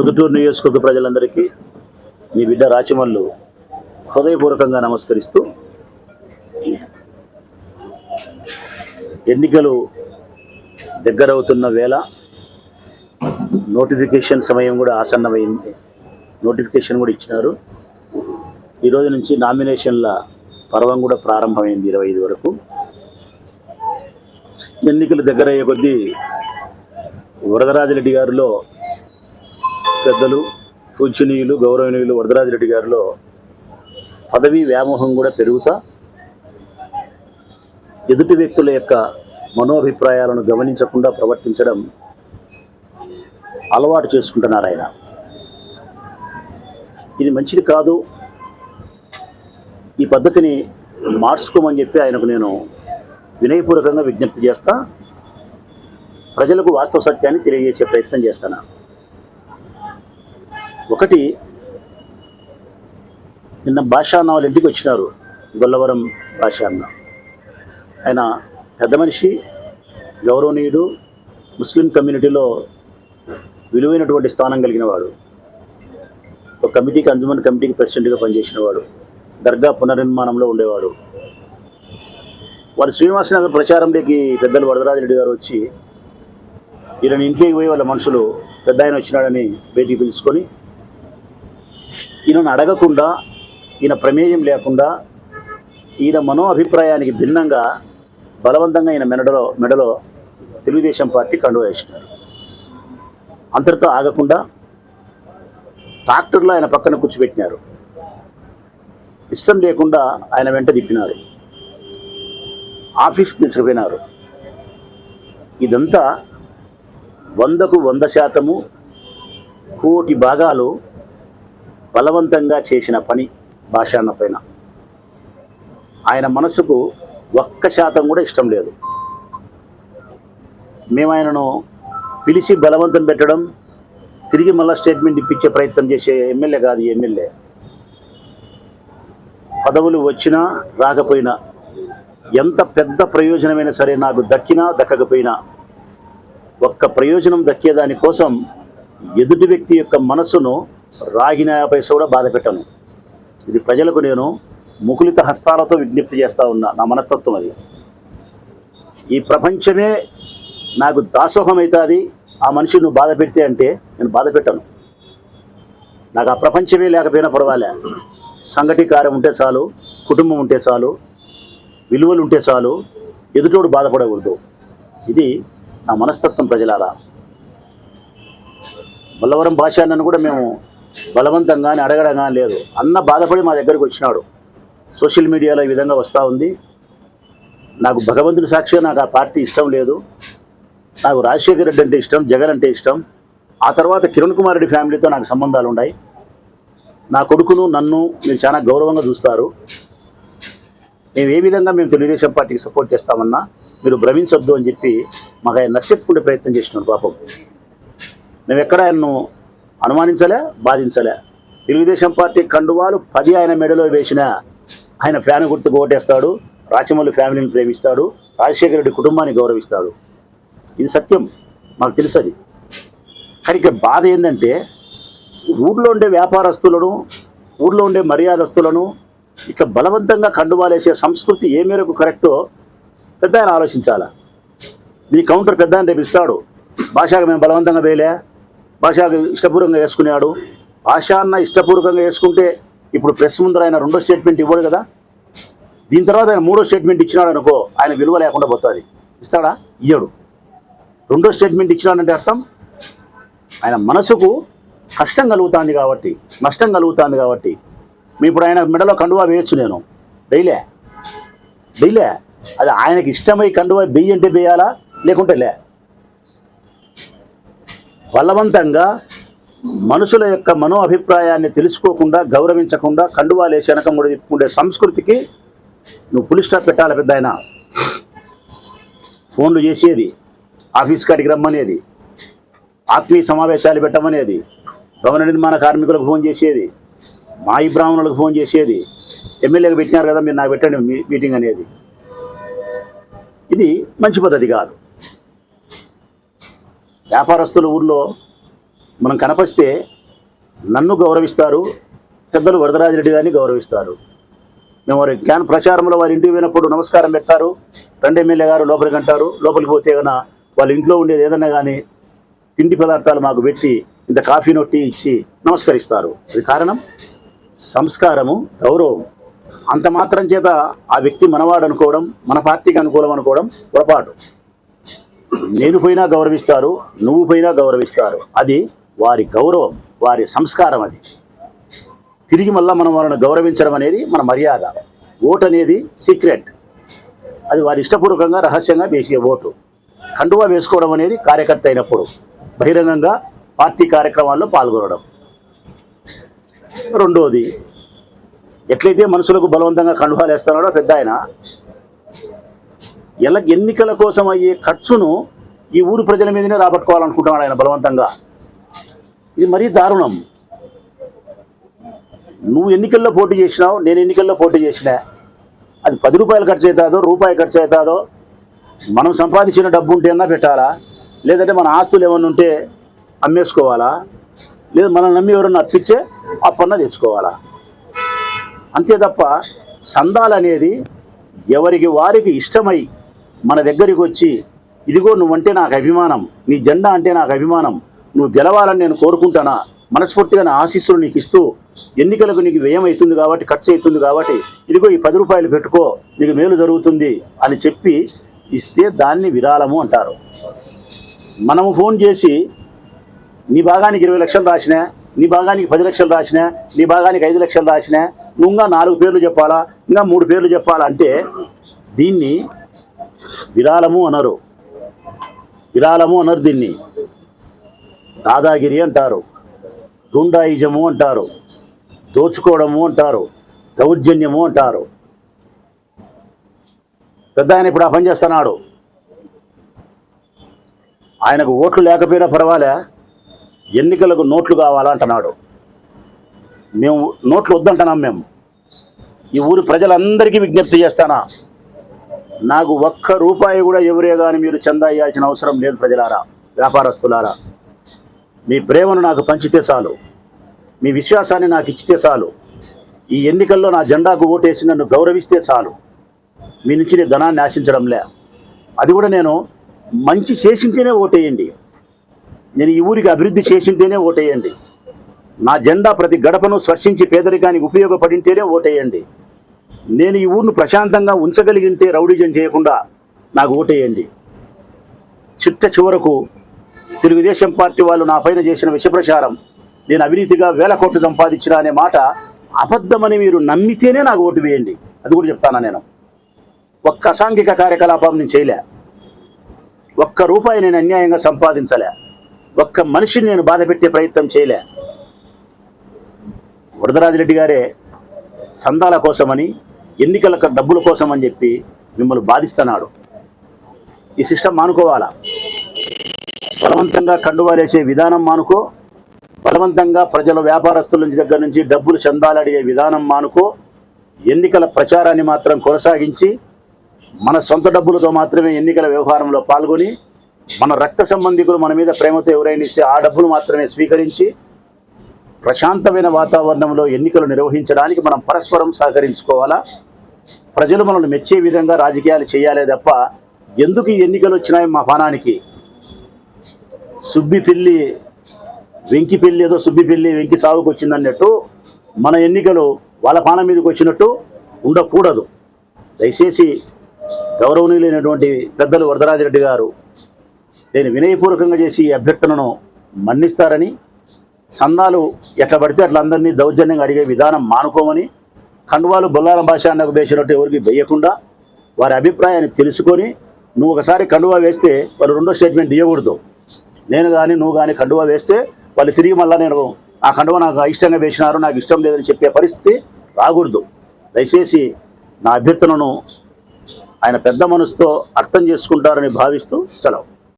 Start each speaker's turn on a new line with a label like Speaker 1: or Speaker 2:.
Speaker 1: ప్రొద్దుటూరు నియోజకవర్గ ప్రజలందరికీ మీ బిడ్డ రాచమల్లు హృదయపూర్వకంగా నమస్కరిస్తూ ఎన్నికలు దగ్గరవుతున్న వేళ నోటిఫికేషన్ సమయం కూడా ఆసన్నమైంది. నోటిఫికేషన్ కూడా ఇచ్చినారు. ఈరోజు నుంచి నామినేషన్ల పర్వం కూడా ప్రారంభమైంది ఇరవై ఐదు వరకు. ఎన్నికలు దగ్గర అయ్యే కొద్దీ వరదరాజరెడ్డి గారిలో పెద్దలు పూజనీయులు గౌరవనీయులు వరదరాజరెడ్డి గారిలో పదవీ వ్యామోహం కూడా పెరుగుతా ఎదుటి వ్యక్తుల యొక్క మనోభిప్రాయాలను గమనించకుండా ప్రవర్తించడం అలవాటు చేసుకుంటున్నారు ఆయన. ఇది మంచిది కాదు. ఈ పద్ధతిని మార్చుకోమని చెప్పి ఆయనకు నేను వినయపూర్వకంగా విజ్ఞప్తి చేస్తా. ప్రజలకు వాస్తవ సత్యాన్ని తెలియజేసే ప్రయత్నం చేస్తాను. ఒకటి నిన్న భాషా అన్న వాళ్ళ ఇంటికి వచ్చినారు గొల్లవరం భాష అన్న. ఆయన పెద్ద మనిషి గౌరవనీయుడు ముస్లిం కమ్యూనిటీలో విలువైనటువంటి స్థానం కలిగిన వాడు. ఒక కమిటీకి అంజుమన్ కమిటీకి ప్రెసిడెంట్గా పనిచేసిన వాడు. దర్గా పునర్నిర్మాణంలో ఉండేవాడు. వాడు శ్రీనివాసనగర్ ప్రచారంలోకి పెద్దలు వరదరాజరెడ్డి గారు వచ్చి ఈయన ఇంటికి పోయి వాళ్ళ మనుషులు పెద్ద ఆయన వచ్చినాడని బయటికి పిలుచుకొని ఈయనను అడగకుండా ఈయన ప్రమేయం లేకుండా ఈయన మనో అభిప్రాయానికి భిన్నంగా బలవంతంగా ఈయన మెడలో మెడలో తెలుగుదేశం పార్టీ కండువా వేసినారు. అంతటితో ఆగకుండా ట్రాక్టర్లో ఆయన పక్కన కూర్చోబెట్టినారు. ఇష్టం లేకుండా ఆయన వెంట తిప్పినారు. ఆఫీస్ పిలుచుకుపోయినారు. ఇదంతా వందకు వంద శాతము కోటి భాగాలు బలవంతంగా చేసిన పని భాషాన్న పైన. ఆయన మనసుకు ఒక్క శాతం కూడా ఇష్టం లేదు. మేము ఆయనను పిలిచి బలవంతం పెట్టడం తిరిగి మళ్ళా స్టేట్మెంట్ ఇప్పించే ప్రయత్నం చేసే ఎమ్మెల్యే కాదు ఎమ్మెల్యే. పదవులు వచ్చినా రాకపోయినా ఎంత పెద్ద ప్రయోజనమైనా సరే నాకు దక్కినా దక్కకపోయినా ఒక్క ప్రయోజనం దక్కేదాని కోసం ఎదుటి వ్యక్తి యొక్క మనసును రాగిన పైస కూడా బాధ పెట్టను. ఇది ప్రజలకు నేను ముకులిత హస్తాలతో విజ్ఞప్తి చేస్తూ ఉన్నా. నా మనస్తత్వం అది. ఈ ప్రపంచమే నాకు దాసోహం అవుతుంది ఆ మనిషి నువ్వు బాధ పెడితే అంటే నేను బాధ పెట్టను. నాకు ఆ ప్రపంచమే లేకపోయినా పర్వాలే. సంగటి కార్యం ఉంటే చాలు కుటుంబం ఉంటే చాలు విలువలు ఉంటే చాలు ఎదుటోడు బాధపడకూడదు. ఇది నా మనస్తత్వం ప్రజలారా. బల్లవరం భాష అన్నను కూడా మేము బలవంతంగానే అడగడం కానీ లేదు. అన్న బాధపడి మా దగ్గరికి వచ్చినాడు. సోషల్ మీడియాలో ఈ విధంగా వస్తూ ఉంది. నాకు భగవంతుని సాక్షిగా నాకు ఆ పార్టీ ఇష్టం లేదు. నాకు రాజశేఖర రెడ్డి అంటే ఇష్టం జగన్ అంటే ఇష్టం. ఆ తర్వాత కిరణ్ కుమార్ రెడ్డి ఫ్యామిలీతో నాకు సంబంధాలు ఉన్నాయి. నా కొడుకును నన్ను మీరు చాలా గౌరవంగా చూస్తారు. మేము ఏ విధంగా మేము తెలుగుదేశం పార్టీకి సపోర్ట్ చేస్తామన్నా మీరు భ్రమించొద్దు అని చెప్పి మాకు ఆయన నచ్చెప్పుకునే ప్రయత్నం చేసినాడు పాపం. మేము ఎక్కడ ఆయన్ను అనుమానించలే బాధించలే. తెలుగుదేశం పార్టీ కండువాలు పది ఆయన మెడలో వేసిన ఆయన ఫ్యాన్ గుర్తుకు ఓటేస్తాడు రాచమల్లి ఫ్యామిలీని ప్రేమిస్తాడు రాజశేఖర రెడ్డి కుటుంబాన్ని గౌరవిస్తాడు. ఇది సత్యం మాకు తెలుసు అది కానీ ఇక్కడ బాధ ఏంటంటే ఊర్లో ఉండే వ్యాపారస్తులను ఊర్లో ఉండే మర్యాదస్తులను ఇట్లా బలవంతంగా కండువాలేసే సంస్కృతి ఏ మేరకు కరెక్టో పెద్ద ఆయన ఆలోచించాలా. దీని కౌంటర్ పెద్ద ఆయన రేపు ఇస్తాడు. భాషగా మేము బలవంతంగా వేయలే. భాషకు ఇష్టపూర్వకంగా వేసుకునేవాడు భాష అన్న ఇష్టపూర్వకంగా వేసుకుంటే ఇప్పుడు ప్రెస్ ముందర ఆయన రెండో స్టేట్మెంట్ ఇవ్వడు కదా. దీని తర్వాత ఆయన మూడో స్టేట్మెంట్ ఇచ్చినాడు అనుకో ఆయన విలువ లేకుండా పోతుంది. ఇస్తాడా? ఇయ్యడు. రెండో స్టేట్మెంట్ ఇచ్చినాడంటే అర్థం? ఆయన మనసుకు కష్టం కలుగుతుంది కాబట్టి నష్టం కలుగుతుంది కాబట్టి. మీ ఇప్పుడు ఆయన మెడలో కండువా వేయచ్చు నేను. డైలే. డైలే. అది ఆయనకి ఇష్టమై కండువా బెయ్యంటే బెయ్యాలా? లేకుంటే లే. బలవంతంగా మనుషుల యొక్క మనో అభిప్రాయాన్ని తెలుసుకోకుండా గౌరవించకుండా కండువాలేసి వెనకముడి తిప్పుకుండే సంస్కృతికి నువ్వు పులి స్టాప్ పెట్టాలి పెద్ద ఆయన ఫోన్లు చేసేది ఆఫీస్ కాడికి రమ్మనేది ఆత్మీయ సమావేశాలు పెట్టమనేది భవన నిర్మాణ కార్మికులకు ఫోన్ చేసేది మాయి బ్రాహ్మణులకు ఫోన్ చేసేది ఎమ్మెల్యేకి పెట్టినారు కదా మీరు నాకు పెట్టండి మీ- మీటింగ్ అనేది. ఇది మంచి పద్ధతి కాదు. వ్యాపారస్తుల ఊర్లో మనం కనపరిస్తే నన్ను గౌరవిస్తారు పెద్దలు వరదరాజరెడ్డి గారిని గౌరవిస్తారు. మేము వారి జ్ఞాన ప్రచారంలో వారి ఇంటికి పోయినప్పుడు నమస్కారం పెడతారు రెండు ఎమ్మెల్యే గారు లోపలికి అంటారు లోపలికి పోతే కన్నా వాళ్ళ ఇంట్లో ఉండేది ఏదన్నా కానీ తిండి పదార్థాలు మాకు పెట్టి ఇంత కాఫీ నొట్టి ఇచ్చి నమస్కరిస్తారు. అది కారణం? సంస్కారము గౌరవం. అంత మాత్రం చేత ఆ వ్యక్తి మనవాడు అనుకోవడం మన పార్టీకి అనుకూలం అనుకోవడం పొరపాటు. నేను పోయినా గౌరవిస్తారు నువ్వు పోయినా గౌరవిస్తారు. అది వారి గౌరవం వారి సంస్కారం అది. తిరిగి మళ్ళా మనం వాళ్ళని గౌరవించడం అనేది మన మర్యాద. ఓటు అనేది సీక్రెట్. అది వారి ఇష్టపూర్వకంగా రహస్యంగా వేసే ఓటు. కండువా వేసుకోవడం అనేది కార్యకర్త అయినప్పుడు బహిరంగంగా పార్టీ కార్యక్రమాల్లో పాల్గొనడం. రెండోది ఎట్లయితే మనుషులకు బలవంతంగా కండువాలు వేస్తున్నాడో పెద్ద ఆయన ఎలా ఎన్నికల కోసం అయ్యే ఖర్చును ఈ ఊరు ప్రజల మీదనే రాబట్టుకోవాలనుకుంటున్నాడు ఆయన బలవంతంగా. ఇది మరీ దారుణం. నువ్వు ఎన్నికల్లో పోటీ చేసినావు నేను ఎన్నికల్లో పోటీ చేసినా అది పది రూపాయలు ఖర్చు అవుతుందో రూపాయి ఖర్చు అవుతుందో మనం సంపాదించిన డబ్బు ఉంటేనా పెట్టాలా? లేదంటే మన ఆస్తులు ఏమన్నా ఉంటే అమ్మేసుకోవాలా? లేదా మనం నమ్మి ఎవరన్నా అప్పిచ్చే అప్పన్న తెచ్చుకోవాలా? అంతే తప్ప సందాలు అనేది ఎవరికి వారికి ఇష్టమై మన దగ్గరికి వచ్చి ఇదిగో నువ్వంటే నాకు అభిమానం నీ జెండా అంటే నాకు అభిమానం నువ్వు గెలవాలని నేను కోరుకుంటానా? మనస్ఫూర్తిగా నా ఆశీస్సులు నీకు ఇస్తూ ఎన్నికలకు నీకు వ్యయం అవుతుంది కాబట్టి ఖర్చు అవుతుంది కాబట్టి ఇదిగో ఈ పది రూపాయలు పెట్టుకో నీకు మేలు జరుగుతుంది అని చెప్పి ఇస్తే దాన్ని విరాళము అంటారు. మనము ఫోన్ చేసి నీ భాగానికి ఇరవై లక్షలు రాసినా నీ భాగానికి పది లక్షలు రాసినా నీ భాగానికి ఐదు లక్షలు రాసినా నువ్వు నాలుగు పేర్లు చెప్పాలా ఇంకా మూడు పేర్లు చెప్పాలా? అంటే దీన్ని విరాళము అనరు. విరాళము అనరు దీన్ని. దాదాగిరి అంటారు. గుండాయిజము అంటారు. దోచుకోవడము అంటారు. దౌర్జన్యము అంటారు. పెద్ద ఆయన ఇప్పుడు ఆ పని చేస్తున్నాడు. ఆయనకు ఓట్లు లేకపోయినా పర్వాలే. ఎన్నికలకు నోట్లు కావాలా అంటున్నాడు. మేము నోట్లు వద్దంటున్నాం మేము. ఈ ఊరి ప్రజలందరికీ విజ్ఞప్తి చేస్తానా? నాకు ఒక్క రూపాయి కూడా ఎవరే కానీ మీరు చందా ఇవ్వాల్సిన అవసరం లేదు ప్రజలారా వ్యాపారస్తులారా. మీ ప్రేమను నాకు పంచితే చాలు. మీ విశ్వాసాన్ని నాకు ఇచ్చితే చాలు. ఈ ఎన్నికల్లో నా జెండాకు ఓటేసి నన్ను గౌరవిస్తే చాలు. మీ నుంచి నేను ధనాన్ని ఆశించడంలే అది కూడా నేను మంచి చేసింటేనే ఓటేయండి. నేను ఈ ఊరికి అభివృద్ధి చేసింటేనే ఓటేయండి. నా జెండా ప్రతి గడపను స్పర్శించి పేదరికానికి ఉపయోగపడింటేనే ఓటేయండి. నేను ఈ ఊరిని ప్రశాంతంగా ఉంచగలిగింటే రౌడీజం చేయకుండా నాకు ఓటేయండి. చిట్ట చివరకు తెలుగుదేశం పార్టీ వాళ్ళు నా పైన చేసిన విషప్రచారం నేను అవినీతిగా వేల కోట్లు సంపాదించిన అనే మాట అబద్ధమని మీరు నమ్మితేనే నాకు ఓటు వేయండి. అది కూడా చెప్తాను నేను? ఒక్క అసాంఘిక కార్యకలాపం నేను చేయలే. ఒక్క రూపాయి నేను అన్యాయంగా సంపాదించలే. ఒక్క మనిషిని నేను బాధ పెట్టే ప్రయత్నం చేయలే. వరదరాజిరెడ్డి గారే సందాల కోసమని ఎన్నికల డబ్బుల కోసం అని చెప్పి మిమ్మల్ని బాధిస్తున్నాడు. ఈ సిస్టమ్ మానుకోవాలా? బలవంతంగా కండువాలేసే విధానం మానుకో. బలవంతంగా ప్రజల వ్యాపారస్తుల నుంచి దగ్గర నుంచి డబ్బులు చందాలడిగే విధానం మానుకో. ఎన్నికల ప్రచారాన్ని మాత్రం కొనసాగించి మన సొంత డబ్బులతో మాత్రమే ఎన్నికల వ్యవహారంలో పాల్గొని మన రక్త సంబంధికులు మన మీద ప్రేమతో ఎవరైనా ఇస్తే ఆ డబ్బులు మాత్రమే స్వీకరించి ప్రశాంతమైన వాతావరణంలో ఎన్నికలు నిర్వహించడానికి మనం పరస్పరం సహకరించుకోవాలా? ప్రజలు మనల్ని మెచ్చే విధంగా రాజకీయాలు చేయాలే తప్ప ఎందుకు ఈ ఎన్నికలు వచ్చినాయి మా పానానికి? సుబ్బి పిల్లి వెంకి పెళ్ళి ఏదో సుబ్బి పెళ్ళి వెంకి సాగుకు వచ్చిందన్నట్టు మన ఎన్నికలు వాళ్ళ పానం మీదకి వచ్చినట్టు ఉండకూడదు. దయచేసి గౌరవనీయులైనటువంటి పెద్దలు వరదరాజరెడ్డి గారు నేను వినయపూర్వకంగా చేసి ఈ అభ్యర్థనను మన్నిస్తారని సందాలు ఎట్లా పడితే అట్లా అందరినీ దౌర్జన్యంగా అడిగే విధానం మానుకోమని కండువాలు బొల్లారం భాష అన్నకు వేసినట్టు ఎవరికి వేయకుండా వారి అభిప్రాయాన్ని తెలుసుకొని నువ్వు ఒకసారి కండువా వేస్తే వాళ్ళు రెండో స్టేట్మెంట్ ఇవ్వకూడదు నేను కానీ నువ్వు కానీ కండువా వేస్తే వాళ్ళు తిరిగి మళ్ళీ నేను ఆ కండువా నాకు ఇష్టంగా వేసినారు నాకు ఇష్టం లేదని చెప్పే పరిస్థితి రాకూడదు. దయచేసి నా అభ్యర్థనను ఆయన పెద్ద మనసుతో అర్థం చేసుకుంటారని భావిస్తూ సెలవు.